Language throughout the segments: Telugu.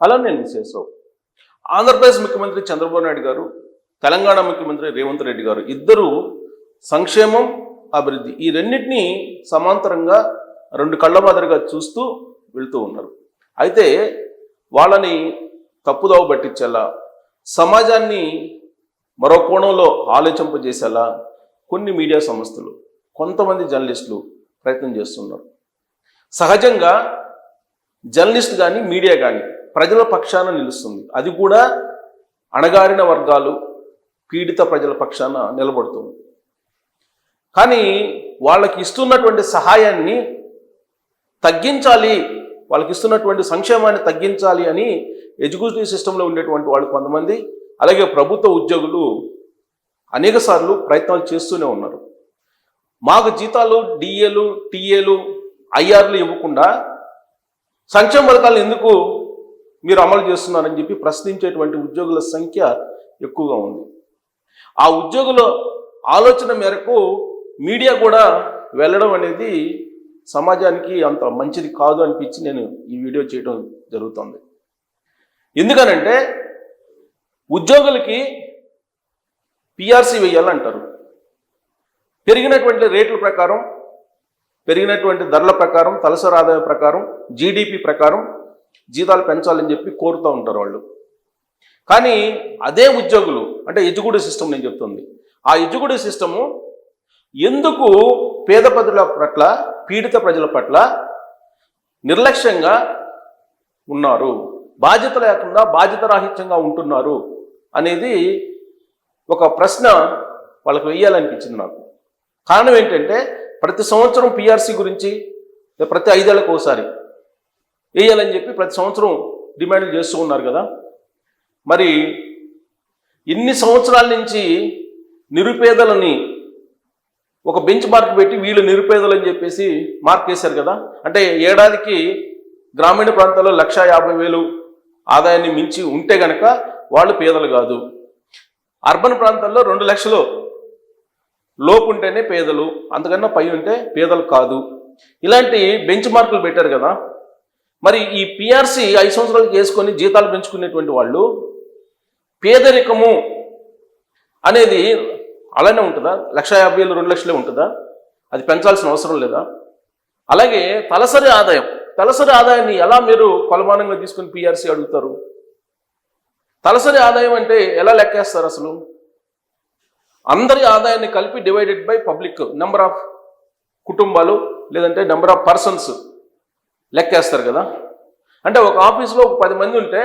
అలా నేను విశేషరావు ఆంధ్రప్రదేశ్ ముఖ్యమంత్రి చంద్రబాబు నాయుడు గారు తెలంగాణ ముఖ్యమంత్రి రేవంత్ రెడ్డి గారు ఇద్దరు సంక్షేమం అభివృద్ధి ఈ రెండింటినీ సమాంతరంగా రెండు కళ్ళ మాదిరిగా చూస్తూ వెళుతూ ఉన్నారు. అయితే వాళ్ళని తప్పుదోవ పట్టించేలా సమాజాన్ని మరో కోణంలో ఆలోచింపజేసేలా కొన్ని మీడియా సంస్థలు కొంతమంది జర్నలిస్టులు ప్రయత్నం చేస్తున్నారు. సహజంగా జర్నలిస్ట్ కానీ మీడియా కానీ ప్రజల పక్షాన నిలుస్తుంది. అది కూడా అణగారిన వర్గాలు పీడిత ప్రజల పక్షాన నిలబడుతుంది. కానీ వాళ్ళకి ఇస్తున్నటువంటి సహాయాన్ని తగ్గించాలి వాళ్ళకి ఇస్తున్నటువంటి సంక్షేమాన్ని తగ్గించాలి అని ఎడ్యుకేషన్ సిస్టంలో ఉండేటువంటి వాళ్ళు కొంతమంది అలాగే ప్రభుత్వ ఉద్యోగులు అనేక సార్లు ప్రయత్నాలు చేస్తూనే ఉన్నారు. మాకు జీతాలు డిఏలు టీఏలు ఐఆర్లు ఇవ్వకుండా సంక్షేమ పథకాలను ఎందుకు మీరు అమలు చేస్తున్నారని చెప్పి ప్రశ్నించేటువంటి ఉద్యోగుల సంఖ్య ఎక్కువగా ఉంది. ఆ ఉద్యోగుల ఆలోచన మేరకు మీడియా కూడా వెళ్ళడం అనేది సమాజానికి అంత మంచిది కాదు అనిపించి నేను ఈ వీడియో చేయడం జరుగుతుంది. ఎందుకనంటే ఉద్యోగులకి పిఆర్సీ వేయాలంటారు పెరిగినటువంటి రేట్ల ప్రకారం పెరిగినటువంటి ధరల ప్రకారం తలసరి ఆదాయం ప్రకారం జీడిపి ప్రకారం జీతాలు పెంచాలని చెప్పి కోరుతూ ఉంటారు వాళ్ళు. కానీ అదే ఉద్యోగులు అంటే ఎజుగుడి సిస్టమ్ నేను చెప్తుంది. ఆ ఎజుగుడి సిస్టము ఎందుకు పేద ప్రజల పట్ల పీడిత ప్రజల పట్ల నిర్లక్ష్యంగా ఉన్నారు? బాధ్యత లేకుండా బాధ్యతరాహిత్యంగా ఉంటున్నారు అనేది ఒక ప్రశ్న వాళ్ళకి వెయ్యాలనిపించింది నాకు. కారణం ఏంటంటే ప్రతి సంవత్సరం పిఆర్సీ గురించి ప్రతి ఐదేళ్ళకు ఒకసారి వేయాలని చెప్పి ప్రతి సంవత్సరం డిమాండ్లు చేస్తూ ఉన్నారు కదా. మరి ఇన్ని సంవత్సరాల నుంచి నిరుపేదలని ఒక బెంచ్ మార్క్ పెట్టి వీళ్ళు నిరుపేదలని చెప్పేసి మార్క్ వేశారు కదా. అంటే ఏడాదికి గ్రామీణ ప్రాంతాల్లో లక్ష యాభై వేలు ఆదాయాన్ని మించి ఉంటే గనక వాళ్ళు పేదలు కాదు. అర్బన్ ప్రాంతాల్లో రెండు లక్షలు లోపు ఉంటేనే పేదలు అంతకన్నా పై ఉంటే పేదలు కాదు. ఇలాంటి బెంచ్ మార్కులు పెట్టారు కదా. మరి ఈ పిఆర్సి ఐదు సంవత్సరాలకు వేసుకొని జీతాలు పెంచుకునేటువంటి వాళ్ళు పేదరికము అనేది అలానే ఉంటుందా? లక్ష యాభై వేలు రెండు లక్షలే ఉంటుందా? అది పెంచాల్సిన అవసరం లేదా? అలాగే తలసరి ఆదాయం. తలసరి ఆదాయాన్ని ఎలా మీరు కొలమానంగా తీసుకుని పిఆర్సీ అడుగుతారు? తలసరి ఆదాయం అంటే ఎలా లెక్కేస్తారు అసలు? అందరి ఆదాయాన్ని కలిపి divided by public number of కుటుంబాలు లేదంటే నెంబర్ ఆఫ్ పర్సన్స్ లెక్కేస్తారు కదా. అంటే ఒక ఆఫీస్లో ఒక పది మంది ఉంటే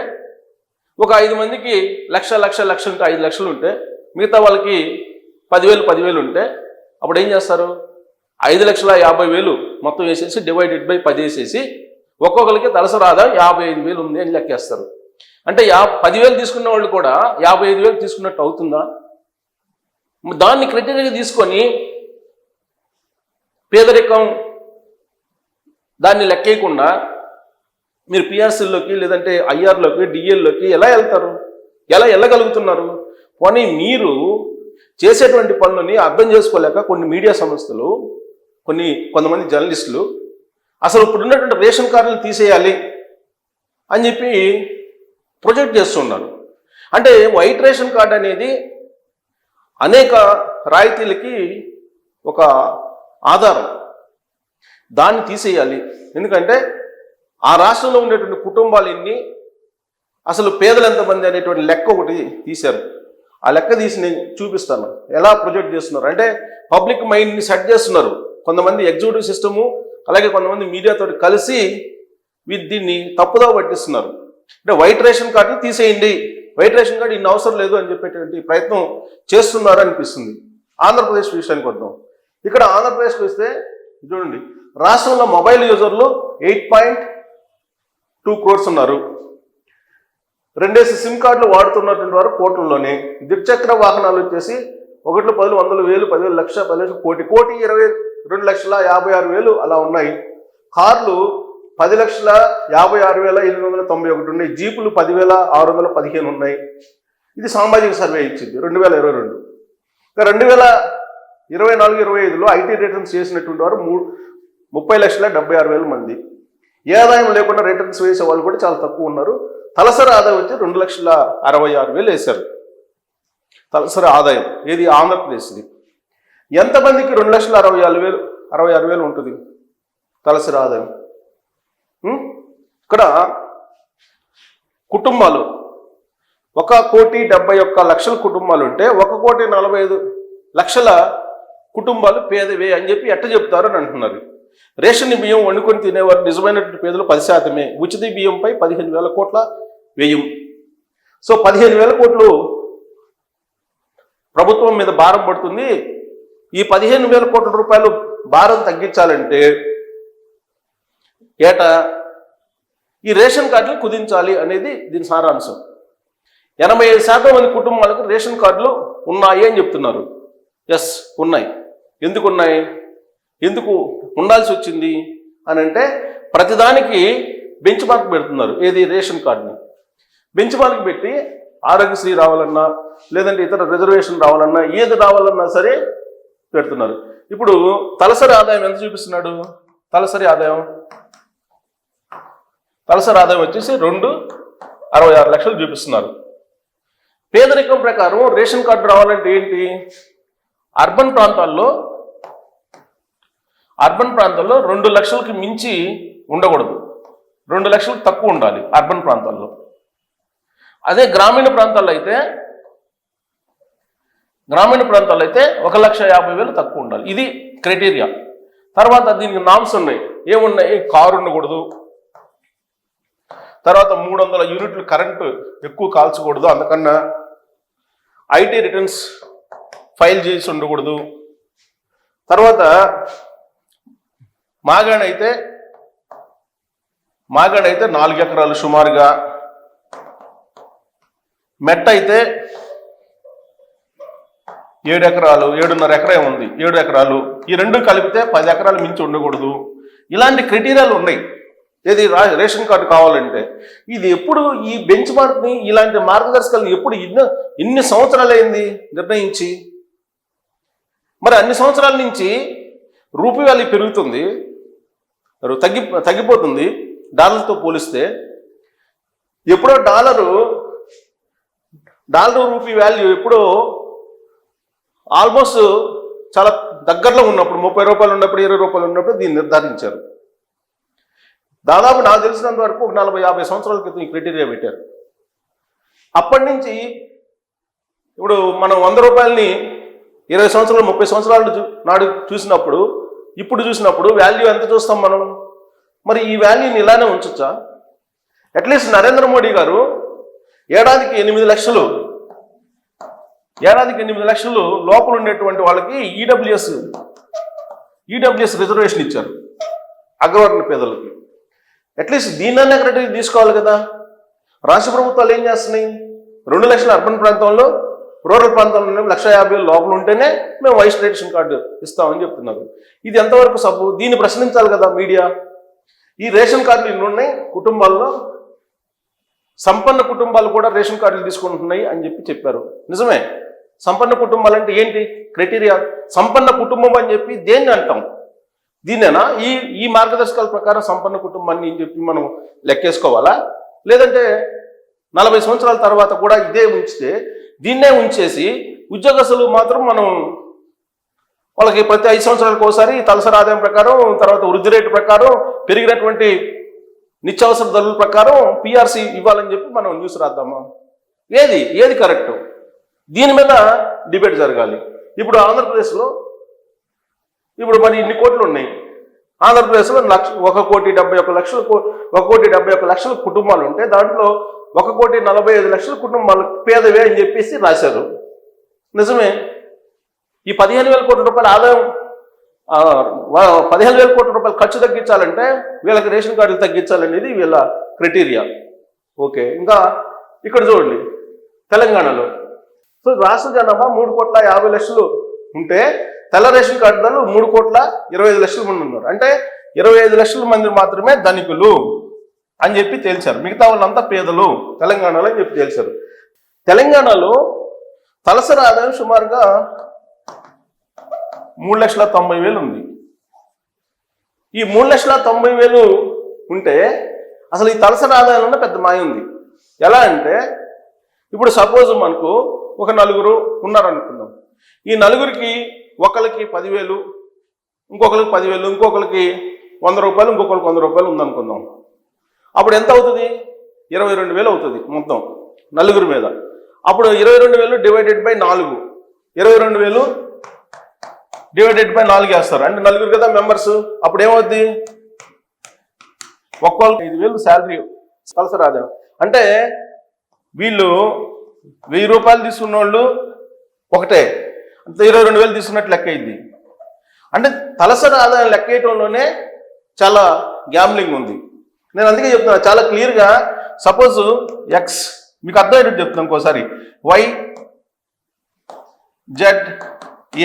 ఒక ఐదు మందికి లక్ష లక్ష లక్ష ఉంటే ఐదు లక్షలు ఉంటే మిగతా వాళ్ళకి పదివేలు పదివేలు ఉంటే అప్పుడు ఏం చేస్తారు? ఐదు లక్షల యాభై వేలు మొత్తం వేసేసి డివైడెడ్ బై పది వేసేసి ఒక్కొక్కరికి తలసరి ఆదాయం యాభై ఐదు వేలు ఉంది అని లెక్కేస్తారు. అంటే యా పదివేలు తీసుకున్న వాళ్ళు కూడా యాభై ఐదు వేలు తీసుకున్నట్టు అవుతుందా? దాన్ని క్రైటీరియాగా తీసుకొని పేదరికం దాన్ని లెక్కేయకుండా మీరు పిఆర్సీల్లోకి లేదంటే ఐఆర్లోకి డిఎల్లోకి ఎలా వెళ్తారు? ఎలా వెళ్ళగలుగుతున్నారు? పోనీ మీరు చేసేటువంటి పనులని అర్థం చేసుకోలేక కొన్ని మీడియా సంస్థలు కొన్ని కొంతమంది జర్నలిస్టులు అసలు ఇప్పుడు ఉన్నటువంటి రేషన్ కార్డులు తీసేయాలి అని చెప్పి ప్రొజెక్ట్ చేస్తున్నారు. అంటే వైట్ రేషన్ కార్డు అనేది అనేక రాయితీలకి ఒక ఆధారం. దాన్ని తీసేయాలి. ఎందుకంటే ఆ రాష్ట్రంలో ఉండేటువంటి కుటుంబాలు ఎన్ని? అసలు పేదలు ఎంతమంది అనేటువంటి లెక్క ఒకటి తీశారు. ఆ లెక్క తీసి నేను చూపిస్తాను. ఎలా ప్రొజెక్ట్ చేస్తున్నారు? అంటే పబ్లిక్ మైండ్ని సెట్ చేస్తున్నారు. కొంతమంది ఎగ్జిక్యూటివ్ సిస్టము అలాగే కొంతమంది మీడియాతో కలిసి దీన్ని తప్పుదో పట్టిస్తున్నారు. అంటే వైట్ రేషన్ కార్డుని తీసేయండి. వైట్ రేషన్ కార్డు ఇన్ని అవసరం లేదు అని చెప్పేటువంటి ప్రయత్నం చేస్తున్నారు అనిపిస్తుంది ఆంధ్రప్రదేశ్ విషయానికి వద్దాం. ఇక్కడ ఆంధ్రప్రదేశ్కి వస్తే చూడండి. రాష్ట్రంలో మొబైల్ యూజర్లు ఎయిట్ పాయింట్ టూ క్రోర్స్ ఉన్నారు. రెండేసి సిమ్ కార్డులు వాడుతున్నటువంటి వారు కోట్లలోనే. ద్విచక్ర వాహనాలు వచ్చేసి ఒకట్లు పదులు వందల వేలు పదివేలు లక్ష పది లక్షలు కోటి కోటి ఇరవై రెండు లక్షల యాభై ఆరు వేలు అలా ఉన్నాయి. కార్లు పది లక్షల యాభై ఆరు వేల ఎనిమిది వందల తొంభై ఒకటి ఉన్నాయి. జీపులు పదివేల ఆరు వందల పదిహేను ఉన్నాయి. ఇది సామాజిక సర్వే ఇచ్చింది రెండు వేల ఇరవై రెండు. ఇంకా రెండు వేల ఇరవై నాలుగు ఇరవై ఐదులో ఐటీ రిటర్న్స్ చేసినటువంటి వారు మూడు ముప్పై లక్షల డెబ్బై ఆరు వేల మంది. ఏ ఆదాయం లేకుండా రిటర్న్స్ వేసే వాళ్ళు కూడా చాలా తక్కువ ఉన్నారు. తలసరి ఆదాయం వచ్చి రెండు లక్షల అరవై ఆరు వేలు వేశారు. తలసరి ఆదాయం ఏది? ఆంధ్రప్రదేశ్ది. ఎంతమందికి రెండు లక్షల అరవై ఆరు వేలు అరవై ఆరు వేలు ఉంటుంది? తలసరి ఆదాయం. ఇక్కడ కుటుంబాలు. ఒక కోటి డెబ్బై ఒక్క లక్షల కుటుంబాలు ఉంటే ఒక కోటి నలభై ఐదు లక్షల కుటుంబాలు పేదవే అని చెప్పి ఎట్ట చెప్తారు అని అంటున్నారు. రేషన్ బియ్యం వండుకొని తినేవారు నిజమైనటువంటి పేదలు పది శాతమే. ఉచిత బియ్యంపై పదిహేను వేల కోట్ల వ్యయం. సో పదిహేను వేల కోట్లు ప్రభుత్వం మీద భారం పడుతుంది. ఈ పదిహేను వేల కోట్ల రూపాయలు భారం తగ్గించాలంటే ఏటా? ఈ రేషన్ కార్డులు కుదించాలి అనేది దీని సారాంశం. ఎనభై ఐదు శాతం మంది కుటుంబాలకు రేషన్ కార్డులు ఉన్నాయి అని చెప్తున్నారు. ఎస్ ఉన్నాయి. ఎందుకు ఉన్నాయి? ఎందుకు ఉండాల్సి వచ్చింది అని అంటే ప్రతిదానికి బెంచ్ మార్క్ పెడుతున్నారు. ఏది? రేషన్ కార్డుని. బెంచ్ మార్క్ పెట్టి ఆరోగ్యశ్రీ రావాలన్నా లేదంటే ఇతర రిజర్వేషన్ రావాలన్నా ఏది రావాలన్నా సరే పెడుతున్నారు. ఇప్పుడు తలసరి ఆదాయం ఎంత చూపిస్తున్నాడు? తలసరి ఆదాయం? తలసరి ఆదాయం వచ్చేసి రెండు అరవై ఆరు లక్షలు చూపిస్తున్నారు. పేదరికం ప్రకారం రేషన్ కార్డు రావాలంటే ఏంటి? అర్బన్ ప్రాంతాల్లో అర్బన్ ప్రాంతాల్లో రెండు లక్షలకి మించి ఉండకూడదు. రెండు లక్షలకు తక్కువ ఉండాలి అర్బన్ ప్రాంతాల్లో. అదే గ్రామీణ ప్రాంతాల్లో అయితే గ్రామీణ ప్రాంతాల్లో అయితే ఒక లక్ష యాభై వేలు తక్కువ ఉండాలి. ఇది క్రైటీరియా. తర్వాత దీనికి నామ్స్ ఉన్నాయి. ఏమున్నాయి? కారు ఉండకూడదు. తర్వాత మూడు వందల యూనిట్లు కరెంటు ఎక్కువ కాల్చకూడదు. అందుకన్నా ఐటీ రిటర్న్స్ ఫైల్ చేసి ఉండకూడదు. తర్వాత మాగాడైతే మాగాడైతే నాలుగు ఎకరాలు సుమారుగా. మెట్ట అయితే ఏడు ఎకరాలు ఏడున్నర ఎకరే ఉంది ఏడు ఎకరాలు ఈ రెండు కలిపితే పది ఎకరాలు మించి ఉండకూడదు. ఇలాంటి క్రైటీరియాలు ఉన్నాయి. ఏది రేషన్ కార్డు కావాలంటే. ఇది ఎప్పుడు ఈ బెంచ్ మార్క్ని ఇలాంటి మార్గదర్శకాలను ఎప్పుడు ఇన్ని ఇన్ని సంవత్సరాలు అయింది నిర్ణయించి? మరి అన్ని సంవత్సరాల నుంచి రూపీ పెరుగుతుంది. తగ్గి తగ్గిపోతుంది. డాలర్తో పోలిస్తే ఎప్పుడో డాలరు డాలర్ రూపీ వాల్యూ ఎప్పుడో ఆల్మోస్ట్ చాలా దగ్గరలో ఉన్నప్పుడు ముప్పై రూపాయలు ఉన్నప్పుడు ఇరవై రూపాయలు ఉన్నప్పుడు దీన్ని నిర్ధారించారు. దాదాపు నాకు తెలిసినంత వరకు ఒక నలభై యాభై సంవత్సరాల క్రితం ఈ క్రైటీరియా పెట్టారు. అప్పటి నుంచి ఇప్పుడు మనం వంద రూపాయలని ఇరవై సంవత్సరాలు ముప్పై సంవత్సరాలు చూ- నాడు చూసినప్పుడు ఇప్పుడు చూసినప్పుడు వాల్యూ ఎంత చూస్తాం మనం? మరి ఈ వాల్యూని ఇలానే ఉంచొచ్చా? అట్లీస్ట్ నరేంద్ర మోడీ గారు ఏడాదికి ఎనిమిది లక్షలు ఏడాదికి ఎనిమిది లక్షలు లోపల ఉండేటువంటి వాళ్ళకి ఈడబ్ల్యూఎస్ ఈడబ్ల్యూఎస్ రిజర్వేషన్ ఇచ్చారు అగ్రవర్ణ పేదలకి. అట్లీస్ట్ దీన్నే క్రెడిట్ తీసుకోవాలి కదా. రాష్ట్ర ప్రభుత్వాలు ఏం చేస్తున్నాయి? రెండు లక్షల అర్బన్ ప్రాంతంలో రూరల్ ప్రాంతంలో లక్ష యాభై లోపల ఉంటేనే మేము వైస్ రేషన్ కార్డు ఇస్తామని చెప్తున్నారు. ఇది ఎంతవరకు సబ్బు? దీన్ని ప్రశ్నించాలి కదా మీడియా. ఈ రేషన్ కార్డులు ఇన్ని ఉన్నాయి కుటుంబాల్లో సంపన్న కుటుంబాలు కూడా రేషన్ కార్డులు తీసుకుంటున్నాయి అని చెప్పి చెప్పారు. నిజమే? సంపన్న కుటుంబాలు అంటే ఏంటి? క్రైటీరియా. సంపన్న కుటుంబం అని చెప్పి దేన్ని అంటాం? దీన్నేనా? ఈ ఈ మార్గదర్శకాల ప్రకారం సంపన్న కుటుంబాన్ని అని చెప్పి మనం లెక్కేసుకోవాలా? లేదంటే నలభై సంవత్సరాల తర్వాత కూడా ఇదే ఉంచితే దీన్నే ఉంచేసి ఉద్యోగస్తులు మాత్రం మనం వాళ్ళకి ప్రతి ఐదు సంవత్సరాలకు ఒకసారి తలసరి ఆదాయం ప్రకారం తర్వాత వృద్ధి రేటు ప్రకారం పెరిగినటువంటి నిత్యావసర ధరల ప్రకారం పిఆర్సీ ఇవ్వాలని చెప్పి మనం న్యూస్ రాద్దామా ఏది? ఏది కరెక్ట్? దీని మీద డిబేట్ జరగాలి. ఇప్పుడు ఆంధ్రప్రదేశ్లో ఇప్పుడు మరి ఇన్ని కోట్లు ఉన్నాయి. ఆంధ్రప్రదేశ్లో లక్ష ఒక కోటి డెబ్బై ఒక లక్షల ఒక కోటి డెబ్బై ఒక లక్షల కుటుంబాలు ఉంటే దాంట్లో ఒక కోటి నలభై ఐదు లక్షల కుటుంబాలు పేదవే అని చెప్పేసి రాశారు. నిజమే. ఈ పదిహేను వేల కోట్ల రూపాయల ఆదాయం పదిహేను వేల కోట్ల రూపాయలు ఖర్చు తగ్గించాలంటే వీళ్ళకి రేషన్ కార్డులు తగ్గించాలనేది వీళ్ళ క్రైటీరియా. ఓకే. ఇంకా ఇక్కడ చూడండి. తెలంగాణలో. సో రాష్ట్ర జనాభా మూడు కోట్ల యాభై లక్షలు ఉంటే తెల్ల రేషన్ కార్డుదారులు మూడు కోట్ల ఇరవై ఐదు లక్షల మంది ఉన్నారు. అంటే ఇరవై ఐదు లక్షల మంది మాత్రమే ధనికులు. అని చెప్పి తేల్చారు. మిగతా వాళ్ళంతా పేదలు తెలంగాణలో అని చెప్పి తేల్చారు. తెలంగాణలో తలసరి ఆదాయం సుమారుగా మూడు లక్షల తొంభై వేలు ఉంది. ఈ మూడు లక్షల తొంభై వేలు ఉంటే అసలు ఈ తలసరి ఆదాయంలో పెద్ద మాయ ఉంది. ఎలా అంటే ఇప్పుడు సపోజ్ మనకు ఒక నలుగురు ఉన్నారనుకుందాం. ఈ నలుగురికి ఒకరికి పదివేలు ఇంకొకరికి పదివేలు ఇంకొకరికి వంద రూపాయలు ఇంకొకరికి వంద రూపాయలు ఉందనుకుందాం. అప్పుడు ఎంత అవుతుంది? ఇరవై రెండు వేలు అవుతుంది మొత్తం నలుగురు మీద. అప్పుడు ఇరవై రెండు వేలు డివైడెడ్ బై నాలుగు. ఇరవై రెండు వేలు డివైడెడ్ బై నాలుగు వేస్తారు. అంటే నలుగురు కదా మెంబర్స్ అప్పుడు ఏమవుద్ది? ఒక్కొక్కరికి ఐదు వేలు శాలరీ కలస రాదా. అంటే వీళ్ళు వెయ్యి రూపాయలు తీసుకున్న వాళ్ళు ఒకటే. అంటే ఇరవై రెండు వేలు తీసుకున్నట్టు లెక్క అయింది. అంటే తలసరి ఆదాయం లెక్క వేయటంలోనే చాలా గ్యామ్లింగ్ ఉంది. నేను అందుకే చెప్తున్నా చాలా క్లియర్గా సపోజ్ ఎక్స్ మీకు అర్థమయ్యేటట్టు చెప్తున్నాను ఇంకోసారి. వై జెడ్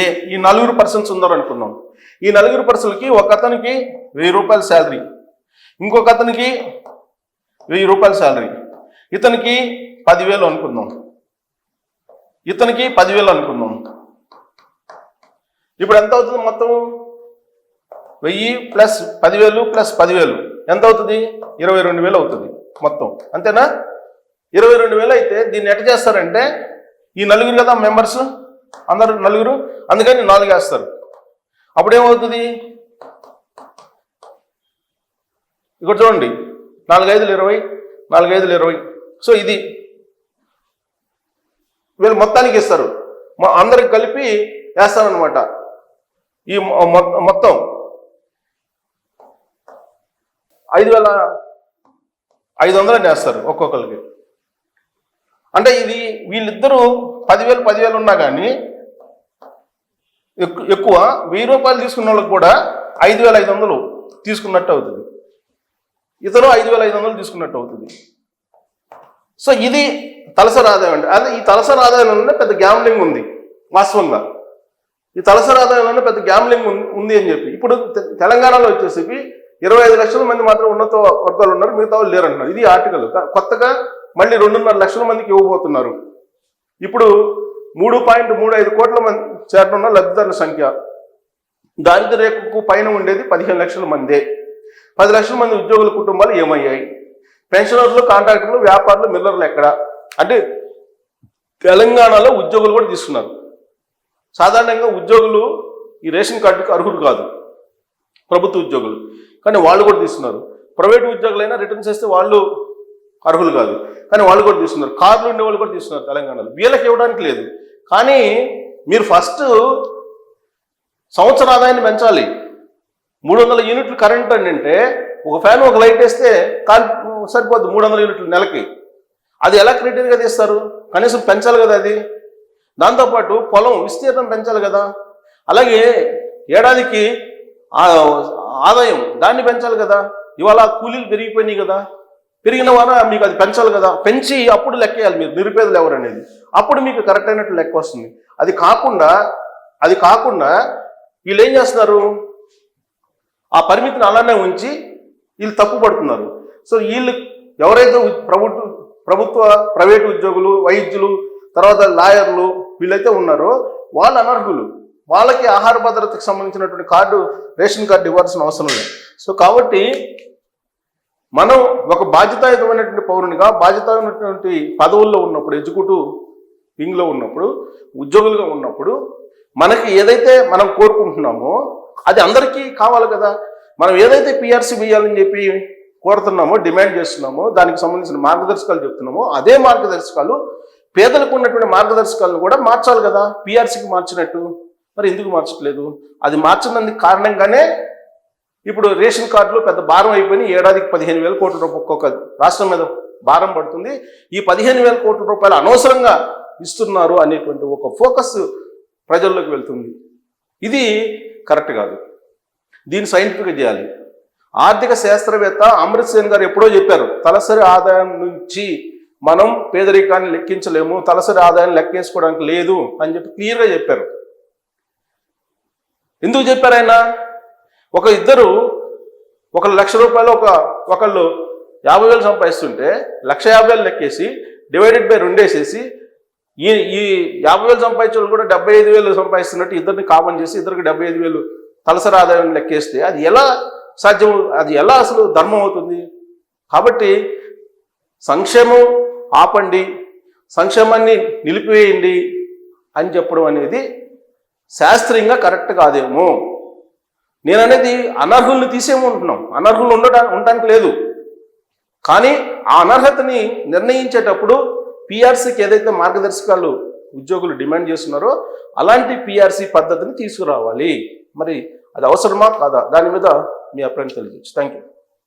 ఏ ఈ నలుగురు పర్సన్స్ ఉన్నారు అనుకున్నాం ఈ నలుగురు పర్సన్కి ఒక అతనికి వెయ్యి రూపాయల శాలరీ ఇంకొక అతనికి వెయ్యి రూపాయల శాలరీ ఇతనికి పదివేలు అనుకుందాం. ఇతనికి పదివేలు అనుకుందాం. ఇప్పుడు ఎంత అవుతుంది మొత్తం? వెయ్యి ప్లస్ పదివేలు ప్లస్ పదివేలు. ఎంత అవుతుంది ఇరవై రెండు వేలు అవుతుంది మొత్తం. అంతేనా? ఇరవై రెండు వేలు అయితే దీన్ని ఎట్ట చేస్తారంటే ఈ నలుగురు కదా మెంబర్స్ అందరు నలుగురు? అందుకని నాలుగు వేస్తారు. అప్పుడు ఏమవుతుంది ఇక్కడ చూడండి. నాలుగైదులు ఇరవై నాలుగైదులు ఇరవై. సో ఇది వీళ్ళు మొత్తానికి ఇస్తారు. మొ- అందరికి కలిపి వేస్తారనమాట ఈ మొత్తం. ఐదు వేల ఐదు వందలు వేస్తారు ఒక్కొక్కరికి. అంటే ఇది వీళ్ళిద్దరూ పదివేలు పదివేలు ఉన్నా కానీ ఎక్కు- ఎక్కువ వెయ్యి రూపాయలు తీసుకున్న వాళ్ళకి కూడా ఐదు వేల ఐదు వందలు తీసుకున్నట్టు అవుతుంది. ఇతను ఐదు వేల ఐదు వందలు తీసుకున్నట్టు అవుతుంది. సో ఇది తలసరి ఆదాయం అంటే అదే ఈ తలసరి ఆదాయంలోనే పెద్ద గ్యామ్లింగ్ ఉంది వాస్తవంగా. ఈ తలసరి ఆదాయంలోనే పెద్ద గ్యామ్లింగ్ ఉంది అని చెప్పి. ఇప్పుడు తె- తెలంగాణలో వచ్చేసి ఇరవై ఐదు లక్షల మంది మాత్రం ఉన్నత వర్గాలు ఉన్నారు మిగతా వాళ్ళు లేరు అంటున్నారు. ఇది ఆర్టికల్ కొత్తగా మళ్ళీ రెండున్నర లక్షల మందికి ఇవ్వబోతున్నారు. ఇప్పుడు మూడు పాయింట్ మూడు ఐదు కోట్ల మంది చేరనున్న లబ్ధిదారుల సంఖ్య. దారిద్ర్య రేఖకు పైన ఉండేది పదిహేను లక్షల మందే. పది లక్షల మంది ఉద్యోగుల కుటుంబాలు ఏమయ్యాయి? పెన్షనర్లు కాంట్రాక్టర్లు వ్యాపారులు మిల్లర్లు ఎక్కడ? అంటే తెలంగాణలో ఉద్యోగులు కూడా తీసుకున్నారు. సాధారణంగా ఉద్యోగులు ఈ రేషన్ కార్డుకు అర్హులు కాదు. ప్రభుత్వ ఉద్యోగులు. కానీ వాళ్ళు కూడా తీసుకున్నారు. ప్రైవేట్ ఉద్యోగులైనా రిటర్న్ చేస్తే వాళ్ళు అర్హులు కాదు. కానీ వాళ్ళు కూడా తీసుకున్నారు. కార్లు ఉండే వాళ్ళు కూడా తీసుకున్నారు తెలంగాణలో. వీళ్ళకి ఇవ్వడానికి లేదు. కానీ మీరు ఫస్ట్ సంవత్సర ఆదాయాన్ని పెంచాలి. మూడు వందల యూనిట్లు కరెంట్ అని అంటే ఒక ఫ్యాన్ ఒక లైట్ వేస్తే కాల్ సరిపోద్ది మూడు వందల యూనిట్లు నెలకి. అది ఎలా క్రిటీరియా తీస్తారు? కనీసం పెంచాలి కదా అది. దాంతోపాటు పొలం విస్తీర్ణం పెంచాలి కదా. అలాగే ఏడాదికి ఆదాయం దాన్ని పెంచాలి కదా. ఇవాళ కూలీలు పెరిగిపోయినాయి కదా. పెరిగిన వారా మీకు అది పెంచాలి కదా. పెంచి అప్పుడు లెక్కేయాలి మీరు. నిరుపేదలు ఎవరు అనేది. అప్పుడు మీకు కరెక్ట్ అయినట్లు లెక్క వస్తుంది. అది కాకుండా అది కాకుండా వీళ్ళు ఏం చేస్తున్నారు? ఆ పరిమితిని అలానే ఉంచి వీళ్ళు తప్పు పడుతున్నారు. సో వీళ్ళు ఎవరైతే ప్రభుత్వ ప్రభుత్వ ప్రైవేటు ఉద్యోగులు వైద్యులు తర్వాత లాయర్లు వీళ్ళైతే ఉన్నారో వాళ్ళు అనర్హులు. వాళ్ళకి ఆహార భద్రతకు సంబంధించినటువంటి కార్డు రేషన్ కార్డు ఇవ్వాల్సిన అవసరం లేదు. సో కాబట్టి మనం ఒక బాధ్యతాయుతమైనటువంటి పౌరునిగా బాధ్యతమైనటువంటి పదవుల్లో ఉన్నప్పుడు ఎగ్జిక్యూటివ్ వింగ్లో ఉన్నప్పుడు ఉద్యోగులుగా ఉన్నప్పుడు మనకి ఏదైతే మనం కోరుకుంటున్నామో అది అందరికీ కావాలి కదా. మనం ఏదైతే పిఆర్సీ వేయాలని చెప్పి కోరుతున్నామో డిమాండ్ చేస్తున్నామో దానికి సంబంధించిన మార్గదర్శకాలు చెప్తున్నామో అదే మార్గదర్శకాలు పేదలకు ఉన్నటువంటి మార్గదర్శకాలను కూడా మార్చాలి కదా. పిఆర్సీకి మార్చినట్టు. మరి ఎందుకు మార్చట్లేదు? అది మార్చినందుకు కారణంగానే ఇప్పుడు రేషన్ కార్డులు పెద్ద భారం అయిపోయి ఏడాదికి పదిహేను వేల కోట్ల రూపాయలు ఒక్కొక్క రాష్ట్రం మీద భారం పడుతుంది. ఈ పదిహేను వేల కోట్ల రూపాయలు అనవసరంగా ఇస్తున్నారు అనేటువంటి ఒక ఫోకస్ ప్రజల్లోకి వెళ్తుంది. ఇది కరెక్ట్ కాదు. దీన్ని సైంటిఫిక్గా చేయాలి. ఆర్థిక శాస్త్రవేత్త అమృత్ సేన్ గారు ఎప్పుడో చెప్పారు తలసరి ఆదాయం నుంచి మనం పేదరికాన్ని లెక్కించలేము తలసరి ఆదాయాన్ని లెక్కేసుకోవడానికి లేదు అని చెప్పి క్లియర్గా చెప్పారు. ఎందుకు చెప్పారు ఆయన? ఒక ఇద్దరు ఒక లక్ష రూపాయలు ఒక ఒకళ్ళు యాభై వేలు సంపాదిస్తుంటే లక్ష యాభై వేలు లెక్కేసి డివైడెడ్ బై రెండేసేసి ఈ ఈ యాభై వేలు సంపాదించే వాళ్ళు కూడా డెబ్బై ఐదు వేలు సంపాదిస్తున్నట్టు ఇద్దరిని కామన్ చేసి ఇద్దరికి డెబ్బై ఐదు వేలు తలసరి ఆదాయం లెక్కేస్తే అది ఎలా సాధ్యం అది ఎలా అసలు ధర్మం అవుతుంది? కాబట్టి సంక్షేమం ఆపండి సంక్షేమాన్ని నిలిపివేయండి అని చెప్పడం అనేది శాస్త్రీయంగా కరెక్ట్ కాదేమో. నేను అనేది అనర్హుల్ని తీసేయమంటున్నాం అనర్హులు ఉండటా ఉండటానికి లేదు. కానీ ఆ అనర్హతని నిర్ణయించేటప్పుడు పిఆర్సీకి ఏదైతే మార్గదర్శకాలు ఉద్యోగులు డిమాండ్ చేస్తున్నారో అలాంటి పిఆర్సీ పద్ధతిని తీసుకురావాలి. మరి అది అవసరమా కాదా? దాని మీద మీ అభిప్రాయం తెలియజేచ్చు థ్యాంక్ యూ